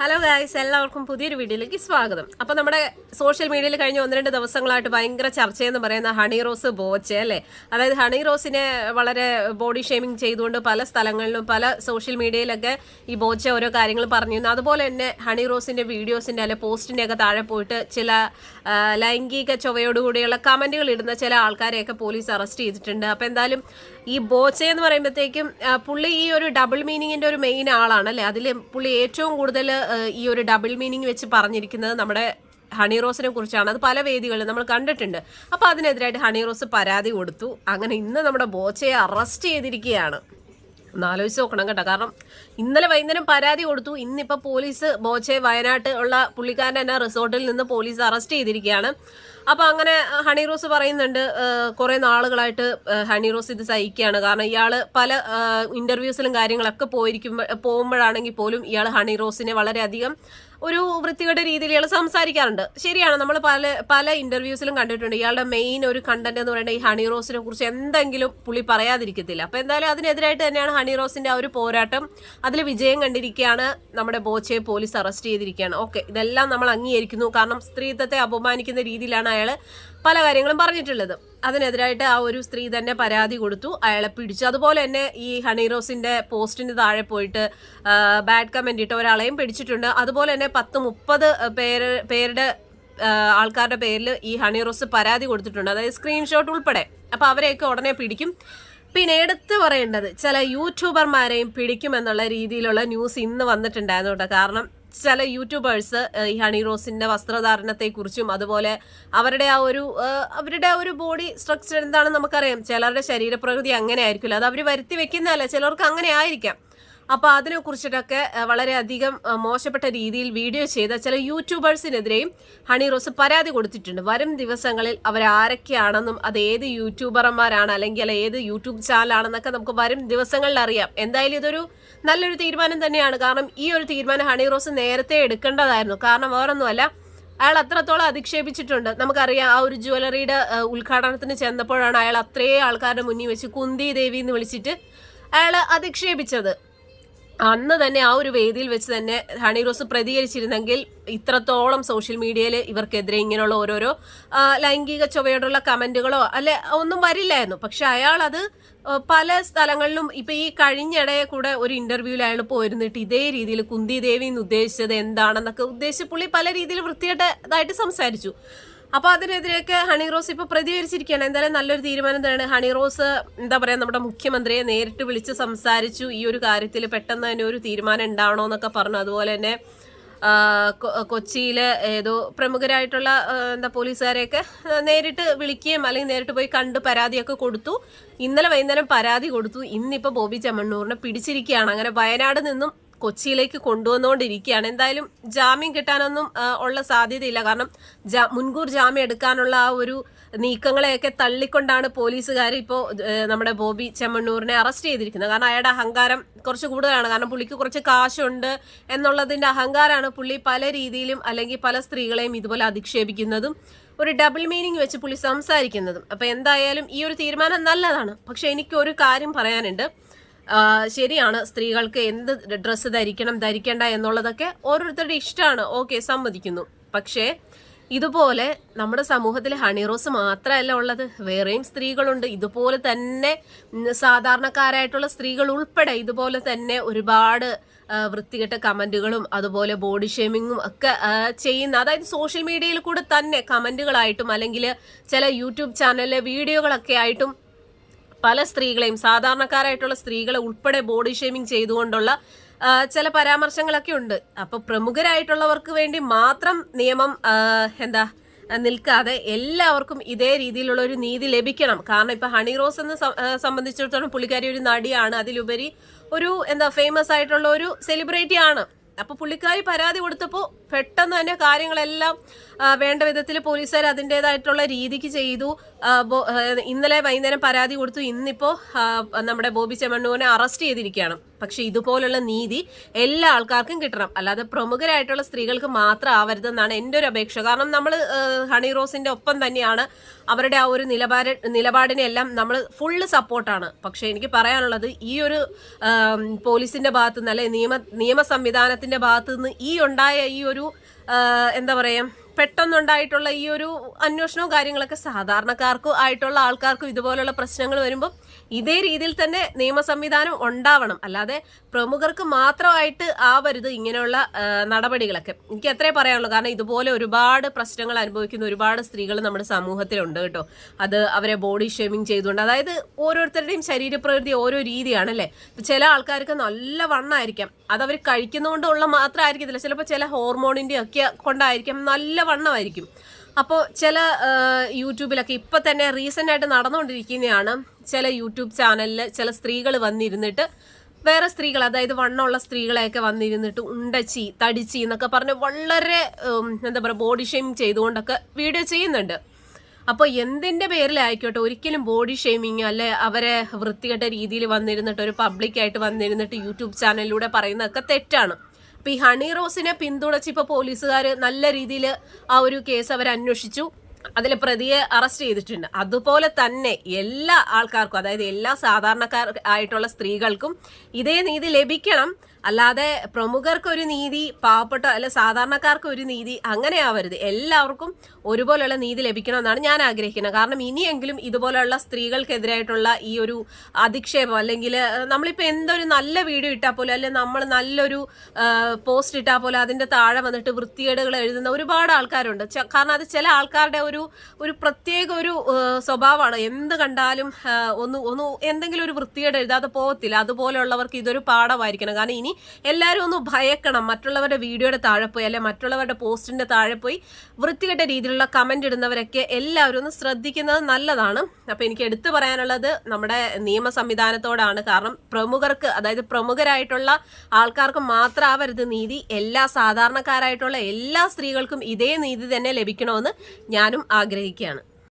Hello guys എല്ലാവർക്കും പുതിയൊരു വീഡിയോയിലേക്ക് സ്വാഗതം. അപ്പോൾ നമ്മുടെ സോഷ്യൽ മീഡിയയിൽ കഴിഞ്ഞ ഒന്ന് രണ്ട് ദിവസങ്ങളായിട്ട് ഭയങ്കര ചർച്ചയെന്ന് പറയുന്ന ഹണി റോസ് ബോച്ച അല്ലേ? അതായത് ഹണി റോസിനെ വളരെ ബോഡി ഷേമിങ് ചെയ്തുകൊണ്ട് പല സ്ഥലങ്ങളിലും പല സോഷ്യൽ മീഡിയയിലൊക്കെ ഈ ബോച്ച ഓരോ കാര്യങ്ങൾ പറഞ്ഞിരുന്നു. അതുപോലെ തന്നെ ഹണി റോസിന്റെ വീഡിയോസിന്റെ അല്ലെ പോസ്റ്റിന്റെ ഒക്കെ താഴെ പോയിട്ട് ചില ലൈംഗിക ചൊവയോടുകൂടിയുള്ള കമന്റുകൾ ഇടുന്ന ചില ആൾക്കാരെയൊക്കെ പോലീസ് അറസ്റ്റ് ചെയ്തിട്ടുണ്ട്. അപ്പോൾ എന്തായാലും ഈ ബോച്ച എന്ന് പറയുമ്പോഴത്തേക്കും പുള്ളി ഈ ഒരു ഡബിൾ മീനിങ്ങിന്റെ ഒരു മെയിൻ ആളാണ് അല്ലേ അതിൽ പുള്ളി ഏറ്റവും കൂടുതൽ ഈ ഒരു ഡബിൾ മീനിങ് വെച്ച് പറഞ്ഞിരിക്കുന്നത് നമ്മുടെ ഹണി റോസിനെ കുറിച്ചാണ്. അത് പല വേദികളിൽ നമ്മൾ കണ്ടിട്ടുണ്ട്. അപ്പോൾ അതിനെതിരായിട്ട് ഹണി റോസ് പരാതി കൊടുത്തു. അങ്ങനെ ഇന്ന് നമ്മുടെ ബോച്ചയെ അറസ്റ്റ് ചെയ്തിരിക്കുകയാണ്. ഒന്നാലോചിച്ച് നോക്കണം കേട്ടോ. കാരണം ഇന്നലെ വൈകുന്നേരം പരാതി കൊടുത്തു. ഇന്നിപ്പോൾ പോലീസ് ബോച്ചെ വയനാട്ട് ഉള്ള പുള്ളിക്കാരൻ തന്നെ റിസോർട്ടിൽ നിന്ന് പോലീസ് അറസ്റ്റ് ചെയ്തിരിക്കുകയാണ്. അപ്പോൾ അങ്ങനെ ഹണി റോസ് പറയുന്നുണ്ട് കുറേ നാളുകളായിട്ട് ഹണി റോസ് ഇത് സഹിക്കുകയാണ്. കാരണം ഇയാൾ പല ഇന്റർവ്യൂസിലും കാര്യങ്ങളൊക്കെ പോയിരിക്കുമ്പോൾ പോകുമ്പോഴാണെങ്കിൽ പോലും ഇയാൾ ഹണി റോസിനെ വളരെയധികം ഒരു വൃത്തികെട്ട രീതിയിൽ ഇയാൾ സംസാരിക്കാറുണ്ട്. ശരിയാണ് നമ്മൾ പല പല ഇന്റർവ്യൂസിലും കണ്ടിട്ടുണ്ട്. ഇയാളുടെ മെയിൻ ഒരു കണ്ടന്റ് എന്ന് പറയുന്നത് ഈ ഹണി റോസിനെ കുറിച്ച് എന്തെങ്കിലും പുള്ളി പറയാതിരിക്കത്തില്ല. അപ്പൊ എന്തായാലും അതിനെതിരായിട്ട് തന്നെയാണ് ഹണി റോസിന്റെ ആ ഒരു പോരാട്ടം. അതിൽ വിജയം കണ്ടിരിക്കുകയാണ് നമ്മുടെ ബോച്ചയെ പോലീസ് അറസ്റ്റ് ചെയ്തിരിക്കുകയാണ്. ഓക്കെ ഇതെല്ലാം നമ്മൾ അംഗീകരിക്കുന്നു. കാരണം സ്ത്രീത്വത്തെ അപമാനിക്കുന്ന രീതിയിലാണ് അയാൾ പല കാര്യങ്ങളും പറഞ്ഞിട്ടുള്ളത്. അതിനെതിരായിട്ട് ആ ഒരു സ്ത്രീ തന്നെ പരാതി കൊടുത്തു. അയാളെ പിടിച്ചു. അതുപോലെ തന്നെ ഈ ഹണി റോസിന്റെ പോസ്റ്റിന് താഴെ പോയിട്ട് ബാഡ് കമന്റ് ഇട്ട ഒരാളെയും പിടിച്ചിട്ടുണ്ട്. അതുപോലെ തന്നെ പത്ത് മുപ്പത് പേര് പേരുടെ ആൾക്കാരുടെ പേരിൽ ഈ ഹണി റോസ് പരാതി കൊടുത്തിട്ടുണ്ട്. അതായത് സ്ക്രീൻഷോട്ട് ഉൾപ്പെടെ. അപ്പൊ അവരെയൊക്കെ ഉടനെ പിടിക്കും. പിന്നെ എടുത്തു പറയേണ്ടത് ചില യൂട്യൂബർമാരെയും പിടിക്കുമെന്നുള്ള രീതിയിലുള്ള ന്യൂസ് ഇന്ന് വന്നിട്ടുണ്ടായിരുന്നു കേട്ടോ. കാരണം ചില യൂട്യൂബേഴ്സ് ഈ ഹണി റോസിന്റെ വസ്ത്രധാരണത്തെക്കുറിച്ചും അതുപോലെ അവരുടെ ആ ഒരു അവരുടെ ആ ഒരു ബോഡി സ്ട്രക്ചർ എന്താണെന്ന് നമുക്കറിയാം. ചിലരുടെ ശരീരപ്രകൃതി അങ്ങനെ ആയിരിക്കില്ല അത് അവർ വരുത്തി വെക്കുന്നതല്ല. ചിലർക്ക് അങ്ങനെ ആയിരിക്കാം. അപ്പോൾ അതിനെ കുറിച്ചിട്ടൊക്കെ വളരെയധികം മോശപ്പെട്ട രീതിയിൽ വീഡിയോ ചെയ്ത ചില യൂട്യൂബേഴ്സിനെതിരെയും ഹണി റോസ് പരാതി കൊടുത്തിട്ടുണ്ട്. വരും ദിവസങ്ങളിൽ അവരാരൊക്കെയാണെന്നും അത് ഏത് യൂട്യൂബർമാരാണ് അല്ലെങ്കിൽ ഏത് യൂട്യൂബ് ചാനലാണെന്നൊക്കെ നമുക്ക് വരും ദിവസങ്ങളിൽ അറിയാം. എന്തായാലും ഇതൊരു നല്ലൊരു തീരുമാനം തന്നെയാണ്. കാരണം ഈ ഒരു തീരുമാനം ഹണി റോസ് നേരത്തെ എടുക്കേണ്ടതായിരുന്നു. കാരണം വേറൊന്നുമല്ല അയാൾ അത്രത്തോളം അധിക്ഷേപിച്ചിട്ടുണ്ട്. നമുക്കറിയാം ആ ഒരു ജ്വല്ലറിയുടെ ആ, ഉദ്ഘാടനത്തിന് ചെന്നപ്പോഴാണ് അയാൾ അത്രയും ആൾക്കാരുടെ മുന്നിൽ വെച്ച് കുന്തി ദേവി എന്ന് വിളിച്ചിട്ട് അയാൾ അധിക്ഷേപിച്ചത്. അന്ന് തന്നെ ആ ഒരു വേദിയിൽ വെച്ച് തന്നെ ഹണി റോസ് പ്രതികരിച്ചിരുന്നെങ്കിൽ ഇത്രത്തോളം സോഷ്യൽ മീഡിയയിൽ ഇവർക്കെതിരെ ഇങ്ങനെയുള്ള ഓരോരോ ലൈംഗിക ചൊവ്വയോടുള്ള കമന്റുകളോ അല്ലെ ഒന്നും വരില്ലായിരുന്നു. പക്ഷെ അയാൾ അത് പല സ്ഥലങ്ങളിലും ഇപ്പൊ ഈ കഴിഞ്ഞിടെ കൂടെ ഒരു ഇന്റർവ്യൂവിൽ അയാൾ പോയിരുന്നിട്ട് ഇതേ രീതിയിൽ കുന്തി ദേവി എന്ന് ഉദ്ദേശിച്ചത് എന്താണെന്നൊക്കെ ഉദ്ദേശിച്ച് പുള്ളി പല രീതിയിൽ വൃത്തികെട്ടതായിട്ട് സംസാരിച്ചു. അപ്പൊ അതിനെതിരെയൊക്കെ ഹണി റോസ് ഇപ്പോൾ പ്രതികരിച്ചിരിക്കുകയാണ്. എന്തായാലും നല്ലൊരു തീരുമാനം തന്നെയാണ്. ഹണി റോസ് എന്താ പറയുക നമ്മുടെ മുഖ്യമന്ത്രിയെ നേരിട്ട് വിളിച്ച് സംസാരിച്ചു. ഈ ഒരു കാര്യത്തിൽ പെട്ടെന്ന് തന്നെ ഒരു തീരുമാനം ഉണ്ടാവണോ എന്നൊക്കെ പറഞ്ഞു. അതുപോലെ തന്നെ കൊച്ചിയിലെ ഏതോ പ്രമുഖരായിട്ടുള്ള എന്താ പോലീസുകാരെയൊക്കെ നേരിട്ട് വിളിക്കുകയും അല്ലെങ്കിൽ നേരിട്ട് പോയി കണ്ട് പരാതിയൊക്കെ കൊടുത്തു. ഇന്നലെ വൈകുന്നേരം പരാതി കൊടുത്തു. ഇന്നിപ്പോൾ ബോബി ചമ്മണ്ണൂറിനെ പിടിച്ചിരിക്കുകയാണ്. അങ്ങനെ വയനാട് നിന്നും കൊച്ചിയിലേക്ക് കൊണ്ടുവന്നുകൊണ്ടിരിക്കുകയാണ്. എന്തായാലും ജാമ്യം കിട്ടാനൊന്നും ഉള്ള സാധ്യതയില്ല. കാരണം മുൻകൂർ ജാമ്യം എടുക്കാനുള്ള ആ ഒരു നീക്കങ്ങളെയൊക്കെ തള്ളിക്കൊണ്ടാണ് പോലീസുകാർ ഇപ്പോൾ നമ്മുടെ ബോബി ചെമ്മണ്ണൂരിനെ അറസ്റ്റ് ചെയ്തിരിക്കുന്നത്. കാരണം അയാളുടെ അഹങ്കാരം കുറച്ച് കൂടുതലാണ്. കാരണം പുള്ളിക്ക് കുറച്ച് കാശുണ്ട് എന്നുള്ളതിന്റെ അഹങ്കാരമാണ് പുള്ളി പല രീതിയിലും അല്ലെങ്കിൽ പല സ്ത്രീകളെയും ഇതുപോലെ അധിക്ഷേപിക്കുന്നതും ഒരു ഡബിൾ മീനിങ് വെച്ച് പുള്ളി സംസാരിക്കുന്നതും. അപ്പോൾ എന്തായാലും ഈ ഒരു തീരുമാനം നല്ലതാണ്. പക്ഷേ എനിക്ക് ഒരു കാര്യം പറയാനുണ്ട്. ശരിയാണ്. സ്ത്രീകൾക്ക് എന്ത് ഡ്രസ്സ് ധരിക്കണം ധരിക്കേണ്ട എന്നുള്ളതൊക്കെ ഓരോരുത്തരുടെ ഇഷ്ടമാണ്. ഓക്കെ സമ്മതിക്കുന്നു. പക്ഷേ ഇതുപോലെ നമ്മുടെ സമൂഹത്തിൽ ഹണിറോസ് മാത്രമല്ല ഉള്ളത്. വേറെയും സ്ത്രീകളുണ്ട്. ഇതുപോലെ തന്നെ സാധാരണക്കാരായിട്ടുള്ള സ്ത്രീകൾ ഉൾപ്പെടെ ഇതുപോലെ തന്നെ ഒരുപാട് വൃത്തികെട്ട കമന്റുകളും അതുപോലെ ബോഡി ഷേമിങ്ങും ഒക്കെ ചെയ്യുന്ന അതായത് സോഷ്യൽ മീഡിയയിൽ കൂടെ തന്നെ കമന്റുകളായിട്ടും അല്ലെങ്കിൽ ചില യൂട്യൂബ് ചാനലിലെ വീഡിയോകളൊക്കെ ആയിട്ടും പല സ്ത്രീകളെയും സാധാരണക്കാരായിട്ടുള്ള സ്ത്രീകളെ ഉൾപ്പെടെ ബോഡി ഷേമിംഗ് ചെയ്തുകൊണ്ടുള്ള ചില പരാമർശങ്ങളൊക്കെ ഉണ്ട്. അപ്പോൾ പ്രമുഖരായിട്ടുള്ളവർക്ക് വേണ്ടി മാത്രം നിയമം എന്താ നിൽക്കാതെ എല്ലാവർക്കും ഇതേ രീതിയിലുള്ള ഒരു നീതി ലഭിക്കണം. കാരണം ഇപ്പൊ ഹണി റോസ് എന്ന് സംബന്ധിച്ചിടത്തോളം പുള്ളിക്കാരി ഒരു നടിയാണ്. അതിലുപരി ഒരു എന്താ ഫേമസ് ആയിട്ടുള്ള ഒരു സെലിബ്രിറ്റി ആണ്. അപ്പൊ പുള്ളിക്കാരി പരാതി കൊടുത്തപ്പോൾ പെട്ടെന്ന് തന്നെ കാര്യങ്ങളെല്ലാം വേണ്ട വിധത്തിൽ പോലീസുകാർ അതിന്റെതായിട്ടുള്ള രീതിക്ക് ചെയ്തു. ഇന്നലെ വൈകുന്നേരം പരാതി കൊടുത്തു. ഇന്നിപ്പോൾ നമ്മുടെ ബോബി ചെമ്മണ്ണൂരിനെ അറസ്റ്റ് ചെയ്തിരിക്കുകയാണ്. പക്ഷെ ഇതുപോലുള്ള നീതി എല്ലാ ആൾക്കാർക്കും കിട്ടണം. അല്ലാതെ പ്രമുഖരായിട്ടുള്ള സ്ത്രീകൾക്ക് മാത്രം ആവരുതെന്നാണ് എന്റെ ഒരു അപേക്ഷ. കാരണം നമ്മൾ ഹണി റോസിന്റെ ഒപ്പം തന്നെയാണ് അവരുടെ ആ ഒരു നിലപാട് നിലപാടിനെല്ലാം നമ്മൾ ഫുള്ള് സപ്പോർട്ടാണ്. പക്ഷേ എനിക്ക് പറയാനുള്ളത് ഈ ഒരു പോലീസിന്റെ ഭാഗത്തുനിന്ന് ഭാഗത്തു നിന്ന് അല്ലെ നിയമ നിയമ സംവിധാനത്തിന്റെ ഭാഗത്തു നിന്ന് ഈ ഉണ്ടായ ഈ ഒരു ആ, എന്താ പറയാ പെട്ടെന്നുണ്ടായിട്ടുള്ള ഈ ഒരു അന്വേഷണവും കാര്യങ്ങളൊക്കെ സാധാരണക്കാർക്കും ആയിട്ടുള്ള ആൾക്കാർക്കും ഇതുപോലുള്ള പ്രശ്നങ്ങൾ വരുമ്പോൾ ഇതേ രീതിയിൽ തന്നെ നിയമ സംവിധാനം ഉണ്ടാവണം. അല്ലാതെ പ്രമുഖർക്ക് മാത്രമായിട്ട് ആവരുത് ഇങ്ങനെയുള്ള നടപടികളൊക്കെ. എനിക്ക് അത്രേ പറയാനുള്ളൂ. കാരണം ഇതുപോലെ ഒരുപാട് പ്രശ്നങ്ങൾ അനുഭവിക്കുന്ന ഒരുപാട് സ്ത്രീകൾ നമ്മുടെ സമൂഹത്തിലുണ്ട് കേട്ടോ. അത് അവരെ ബോഡി ഷേമിങ് ചെയ്തുകൊണ്ട് അതായത് ഓരോരുത്തരുടെയും ശരീരപ്രകൃതി ഓരോ രീതിയാണല്ലേ? ഇപ്പൊ ചില ആൾക്കാർക്ക് നല്ല വണ്ണമായിരിക്കാം അത് അവർ കഴിക്കുന്നതുകൊണ്ടുള്ള മാത്രമായിരിക്കത്തില്ല ചിലപ്പോൾ ചില ഹോർമോണിന്റെ ഒക്കെ കൊണ്ടായിരിക്കാം നല്ല വണ്ണമായിരിക്കും. അപ്പോൾ ചില യൂട്യൂബിലൊക്കെ ഇപ്പം തന്നെ റീസെന്റ് ആയിട്ട് നടന്നുകൊണ്ടിരിക്കുന്നതാണ് ചില യൂട്യൂബ് ചാനലിൽ ചില സ്ത്രീകൾ വന്നിരുന്നിട്ട് വേറെ സ്ത്രീകൾ അതായത് വണ്ണമുള്ള സ്ത്രീകളെയൊക്കെ വന്നിരുന്നിട്ട് ഉണ്ടച്ചി തടിച്ചി എന്നൊക്കെ പറഞ്ഞ് വളരെ എന്താ പറയുക ബോഡി ഷെയിം ചെയ്തുകൊണ്ടൊക്കെ വീഡിയോ ചെയ്യുന്നുണ്ട്. അപ്പോൾ എന്തിന്റെ പേരിലായിക്കോട്ടെ ഒരിക്കലും ബോഡി ഷെയ്മിങ് അല്ലെ അവരെ വൃത്തികെട്ട രീതിയിൽ വന്നിരുന്നിട്ട് ഒരു പബ്ലിക്കായിട്ട് വന്നിരുന്നിട്ട് യൂട്യൂബ് ചാനലിലൂടെ പറയുന്നതൊക്കെ തെറ്റാണ്. അപ്പോൾ ഈ ഹണി റോസിനെ പിന്തുണച്ച് ഇപ്പൊ പോലീസുകാർ നല്ല രീതിയിൽ ആ ഒരു കേസ് അവർ അന്വേഷിച്ചു. അതിൽ പ്രതിയെ അറസ്റ്റ് ചെയ്തിട്ടുണ്ട്. അതുപോലെ തന്നെ എല്ലാ ആൾക്കാർക്കും അതായത് എല്ലാ സാധാരണക്കാർ ആയിട്ടുള്ള സ്ത്രീകൾക്കും ഇതേ നീതി ലഭിക്കണം. അല്ലാതെ പ്രമുഖർക്ക് ഒരു നീതി പാവപ്പെട്ട അല്ല സാധാരണക്കാർക്ക് ഒരു നീതി അങ്ങനെ ആവരുത് എല്ലാവർക്കും ഒരുപോലെയുള്ള നീതി ലഭിക്കണമെന്നാണ് ഞാൻ ആഗ്രഹിക്കുന്നത്. കാരണം ഇനിയെങ്കിലും ഇതുപോലെയുള്ള സ്ത്രീകൾക്കെതിരായിട്ടുള്ള ഈ ഒരു അധിക്ഷേപം അല്ലെങ്കിൽ നമ്മളിപ്പോൾ എന്തൊരു നല്ല വീഡിയോ ഇട്ടാൽ പോലും അല്ലെങ്കിൽ നമ്മൾ നല്ലൊരു പോസ്റ്റ് ഇട്ടാൽ പോലും അതിന്റെ താഴെ വന്നിട്ട് വൃത്തികേടുകൾ എഴുതുന്ന ഒരുപാട് ആൾക്കാരുണ്ട്. കാരണം അത് ചില ആൾക്കാരുടെ ഒരു ഒരു പ്രത്യേക ഒരു സ്വഭാവമാണ്. എന്ത് കണ്ടാലും ഒന്ന് ഒന്ന് എന്തെങ്കിലും ഒരു വൃത്തികേട് എഴുതാതെ പോകത്തില്ല. അതുപോലെയുള്ളവർക്ക് ഇതൊരു പാഠമായിരിക്കണം. കാരണം ഇനി എല്ലാവരും ഒന്ന് ഭയക്കണം. മറ്റുള്ളവരുടെ വീഡിയോയുടെ താഴെ പോയി അല്ലെ മറ്റുള്ളവരുടെ പോസ്റ്റിന്റെ താഴെ പോയി വൃത്തികെട്ട രീതിയിലുള്ള കമന്റ് ഇടുന്നവരൊക്കെ എല്ലാവരും ഒന്ന് ശ്രദ്ധിക്കുന്നത് നല്ലതാണ്. അപ്പോൾ എനിക്ക് എടുത്തു പറയാനുള്ളത് നമ്മുടെ നിയമ സംവിധാനത്തോടാണ്. കാരണം പ്രമുഖർക്ക് അതായത് പ്രമുഖരായിട്ടുള്ള ആൾക്കാർക്ക് മാത്രമാവരുത് നീതി. എല്ലാ സാധാരണക്കാരായിട്ടുള്ള എല്ലാ സ്ത്രീകൾക്കും ഇതേ നീതി തന്നെ ലഭിക്കണമെന്ന് ഞാനും ആഗ്രഹിക്കുകയാണ്.